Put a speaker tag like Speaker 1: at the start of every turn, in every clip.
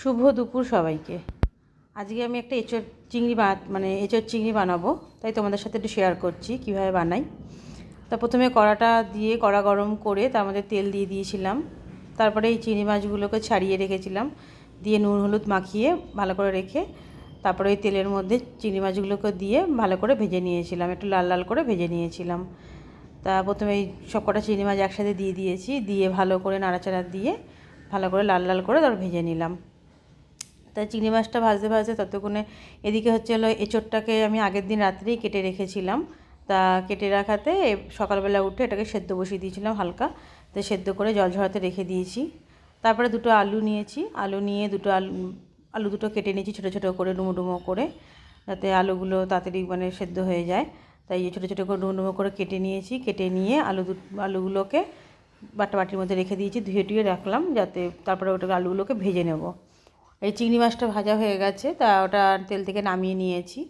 Speaker 1: শুভ দুপুর সবাইকে। আজকে আমি একটা এঁচোড় চিংড়ি বা মানে এঁচোড় চিংড়ি বানাবো, তাই তোমাদের সাথে একটু শেয়ার করছি কীভাবে বানাই। তা প্রথমে কড়াটা দিয়ে কড়া গরম করে তার মধ্যে তেল দিয়ে দিয়েছিলাম। তারপরে এই চিংড়ি মাছগুলোকে ছাড়িয়ে রেখেছিলাম। দিয়ে নুন হলুদ মাখিয়ে ভালো করে রেখে তারপরে ওই তেলের মধ্যে চিংড়ি মাছগুলোকে দিয়ে ভালো করে ভেজে নিয়েছিলাম, একটু লাল লাল করে ভেজে নিয়েছিলাম। তা প্রথমে এই সব কটা চিংড়ি মাছ একসাথে দিয়ে দিয়েছি, দিয়ে ভালো করে নাড়াচাড়া দিয়ে ভালো করে লাল লাল করে তারপর ভেজে নিলাম। তাই চিংড়ি মাছটা ভাজতে ভাজতে ততক্ষণে এদিকে হচ্ছে হলো এঁচোড়টাকে আমি আগের দিন রাত্রেই কেটে রেখেছিলাম। তা কেটে রাখাতে সকালবেলা উঠে এটাকে সেদ্ধ বসিয়ে দিয়েছিলাম হালকা। তো সেদ্ধ করে জল ঝরাতে রেখে দিয়েছি। তারপরে দুটো আলু নিয়েছি। আলু নিয়ে দুটো আলু আলু দুটো কেটে নিয়েছি ছোটো ছোটো করে, ডুমো ডুমো করে। যাতে আলুগুলো তাড়াতাড়ি মানে সেদ্ধ হয়ে যায়। তাই ছোটো ছোটো করে, ডুমো ডুমো করে কেটে নিয়েছি। কেটে নিয়ে আলু দু, আলুগুলোকে বাটা বাটির মধ্যে রেখে দিয়েছি। ধুয়ে টুয়ে রাখলাম যাতে তারপরে ওটাকে আলুগুলোকে ভেজে নেব। এই চিংড়ি মাছটা ভাজা হয়ে গেছে, তা ওটা তেল থেকে নামিয়ে নিয়েছি।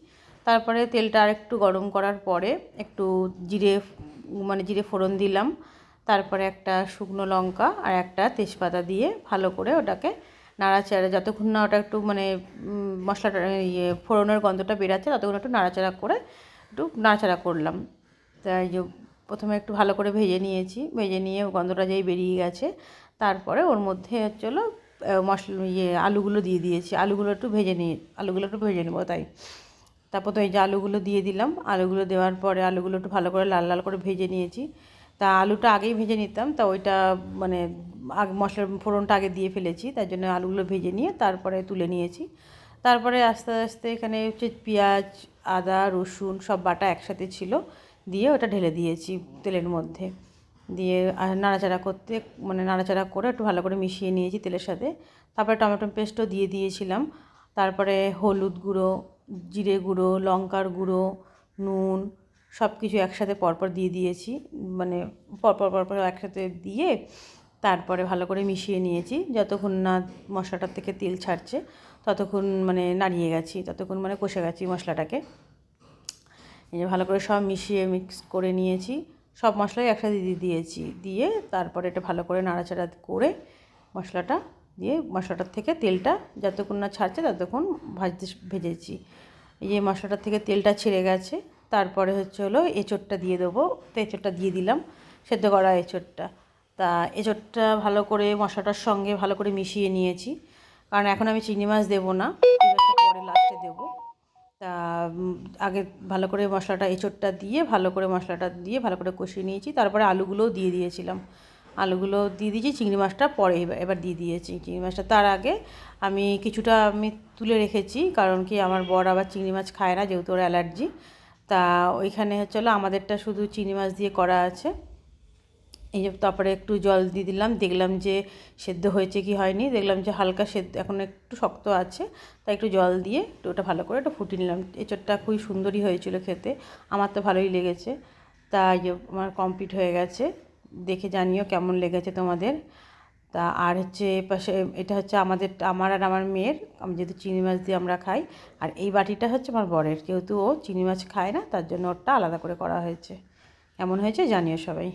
Speaker 1: তারপরে তেলটা আর একটু গরম করার পরে একটু জিরে মানে জিরে ফোড়ন দিলাম। তারপরে একটা শুকনো লঙ্কা আর একটা তেজপাতা দিয়ে ভালো করে ওটাকে নাড়াচাড়া, যতক্ষণ না ওটা একটু মানে মশলাটা ইয়ে ফোড়নের গন্ধটা বেরাচ্ছে, ততক্ষণ একটু নাড়াচাড়া করে একটু নাড়াচাড়া করলাম। তাই যে প্রথমে একটু ভালো করে ভেজে নিয়েছি, ভেজে নিয়ে গন্ধটা যেই বেরিয়ে গেছে, তারপরে ওর মধ্যে হচ্ছে হলো মশলা ইয়ে আলুগুলো দিয়ে দিয়েছি। আলুগুলো একটু ভেজে নিয়ে, আলুগুলো একটু ভেজে নেব, তাই। তারপর তো এই যে আলুগুলো দিয়ে দিলাম, আলুগুলো দেওয়ার পরে আলুগুলো একটু ভালো করে লাল লাল করে ভেজে নিয়েছি। তা আলুটা আগেই ভেজে নিতাম, তা ওইটা মানে আগে, মশলার ফোড়নটা আগে দিয়ে ফেলেছি, তার জন্য আলুগুলো ভেজে নিয়ে তারপরে তুলে নিয়েছি। তারপরে আস্তে আস্তে এখানে হচ্ছে পেঁয়াজ, আদা, রসুন সব বাটা একসাথে ছিল, দিয়ে ওটা ঢেলে দিয়েছি তেলের মধ্যে। দিয়ে নাড়াচাড়া করতে মানে নাড়াচাড়া করে একটু ভালো করে মিশিয়ে নিয়েছি তেলের সাথে। তারপরে টমেটো পেস্টও দিয়ে দিয়েছিলাম। তারপরে হলুদ গুঁড়ো, জিরে গুঁড়ো, লঙ্কার গুঁড়ো, নুন সব কিছু একসাথে পরপর দিয়ে দিয়েছি। মানে পরপর পরপর একসাথে দিয়ে তারপরে ভালো করে মিশিয়ে নিয়েছি। যতক্ষণ না মশলাটার থেকে তেল ছাড়ছে, ততক্ষণ মানে নাড়িয়ে গেছি, ততক্ষণ মানে কষে গেছি মশলাটাকে। এই যে ভালো করে সব মিশিয়ে মিক্স করে নিয়েছি। সব মশলাই একসাথে দিয়ে দিয়েছি। দিয়ে তারপরে এটা ভালো করে নাড়াচাড়া করে মশলাটা দিয়ে মশলাটার থেকে তেলটা যতক্ষণ না ছাড়ছে ততক্ষণ ভাজতে ভেজেছি। এই যে মশলাটার থেকে তেলটা ছেড়ে গেছে, তারপরে হচ্ছে হলো এঁচোড়টা দিয়ে দেবো। তো এঁচোড়টা দিয়ে দিলাম, সেদ্ধ করা এঁচোড়টা। তা এঁচোড়টা ভালো করে মশলাটার সঙ্গে ভালো করে মিশিয়ে নিয়েছি। কারণ এখন আমি চিংড়ি মাছ দেবো না। তা আগে ভালো করে মশলাটা, এঁচোড়টা দিয়ে ভালো করে মশলাটা দিয়ে ভালো করে কষিয়ে নিয়েছি। তারপরে আলুগুলোও দিয়ে দিয়েছিলাম। আলুগুলো দিয়ে দিয়েছি, চিংড়ি মাছটা পরে এবার দিয়ে দিয়েছি চিংড়ি মাছটা। তার আগে আমি কিছুটা আমি তুলে রেখেছি, কারণ কি আমার বর আবার চিংড়ি মাছ খায় না, যেহেতু ওর অ্যালার্জি। তা, ওইখানে হচ্ছে আমাদেরটা শুধু চিংড়ি মাছ দিয়ে করা আছে। এই যে তারপরে একটু জল দিয়ে দিলাম, দেখলাম যে সেদ্ধ হয়েছে কি হয়নি, দেখলাম যে হালকা সেদ্ধ, এখন একটু শক্ত আছে, তাই একটু জল দিয়ে একটু ওটা ভালো করে একটু ফুটিয়ে নিলাম। এঁচড়টা খুবই সুন্দরই হয়েছিল খেতে, আমার তো ভালোই লেগেছে। তাই আমার কমপ্লিট হয়ে গেছে, দেখে জানিও কেমন লেগেছে তোমাদের। তা আর হচ্ছে পাশে, এটা হচ্ছে আমাদের, আমার আর আমার মেয়ের, আমি যেহেতু চিংড়ি মাছ দিয়ে আমরা খাই, আর এই বাটিটা হচ্ছে আমার বরের যেহেতু ও চিংড়ি মাছ খায় না, তার জন্য ওরটা আলাদা করে করা হয়েছে। এমন হয়েছে জানিও সবাই।